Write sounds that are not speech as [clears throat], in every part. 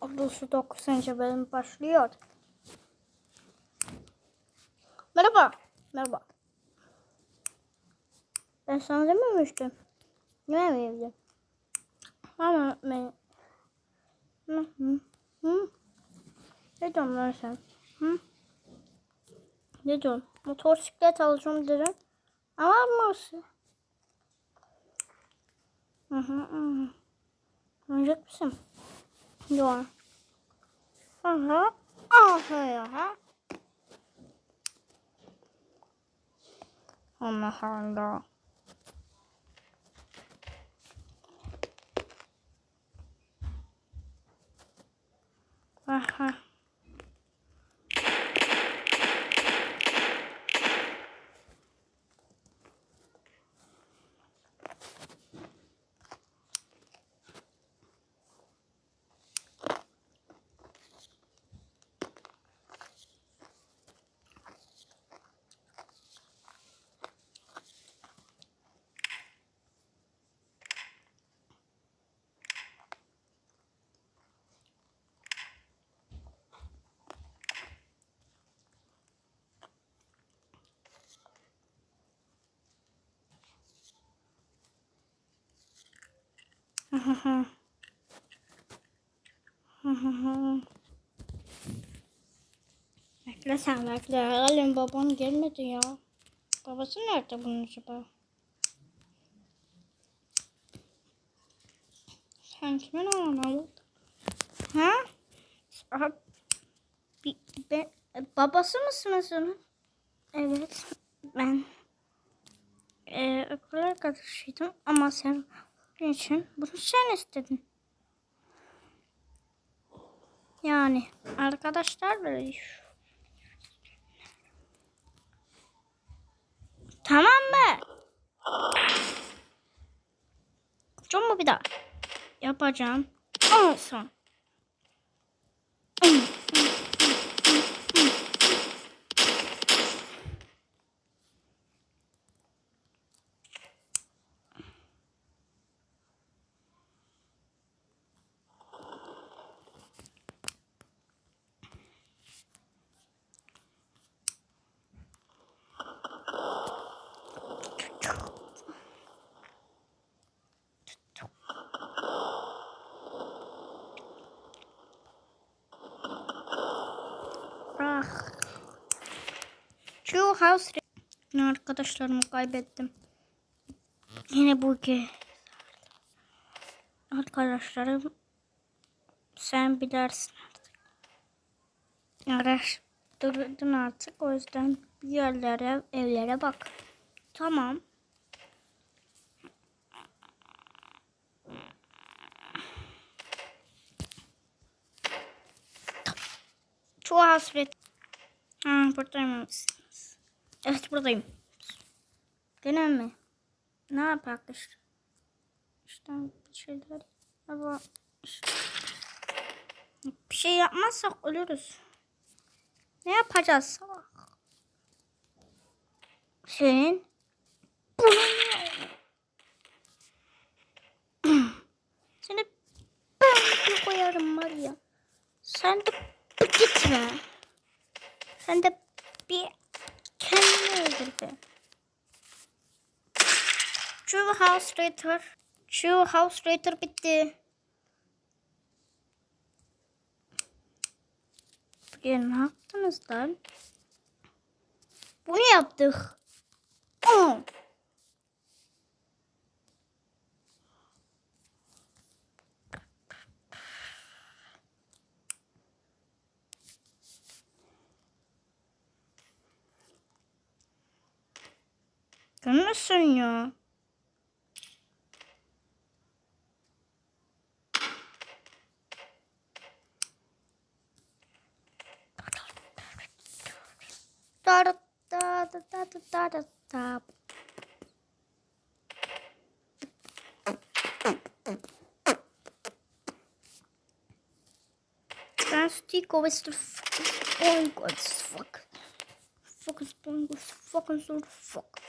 39. bölüm başlıyor. Merhaba. Merhaba. Ben sana dememiştim. Dememiştim. Ama ben... Hı hı. Hı? Ne diyorsun lan sen? Hı? Ne diyorsun? Motosiklet alacağım dedim. Ama almasın. Hı hı hı. Oynayacak mısın? Yok. Aha. Aha ya. Allah Allah. Aha. Bekle sen bekle. Halen babam gelmedi ya. Babası nerede bunun acaba? Sen kimin oğlunu Ha? Aha, bir, be, babası mısınız onun? Evet. Ben e, okul arkadaşıydım ama sen bunun için bunu sen istedin. Yani arkadaşlar böyle Tamam mı? Yapacağım mı bir daha? Yapacağım. Al son. Ah. Şu house arkadaşlarımı kaybettim. Yine bu ki. Arkadaşlarım sen bilersin artık. Araştırdın artık o yüzden yerlere evlere bak. Tamam. Çoğu hasret. Ha buradaymışsınız. Evet buradayım. Gene mi? Ne yapak işte? İşte bir şeyler. Ama bir şey yapmazsak ölürüz. Ne yapacağız? Senin [clears throat] Seni ben bir koyarım var ya. Sen de gitme. Sen de bir kendini öldür be. True House Raider. True House Raider bitti. Bugün ne yaptınız lan? Bunu yaptık. Oh. Görmüşsün ya. Da da da da da da da da. Is the fucking oh god fuck. Fucking fucking fucking fuck. Fucking sort fuck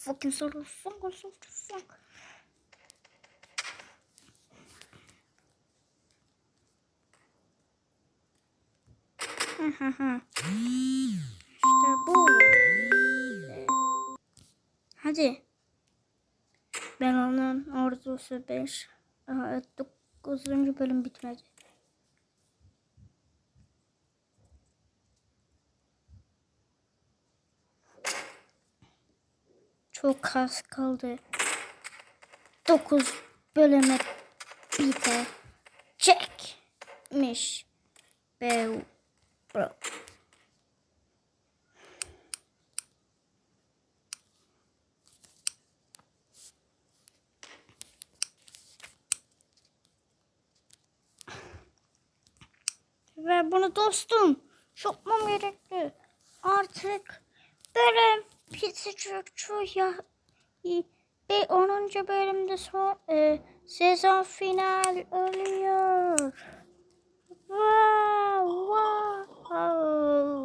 fucking solo song song song. işte bu. Hadi. Ben onun ordusu 5. 9. bölüm bitmedi. Çok az kaldı. 9 bölüme bitecekmiş. Be bro. Ve bunu dostum yapmam gerekli. Artık bölüm Pizza Çocuk ya ve 10. bölümde son e, sezon final oluyor. Wow, wow.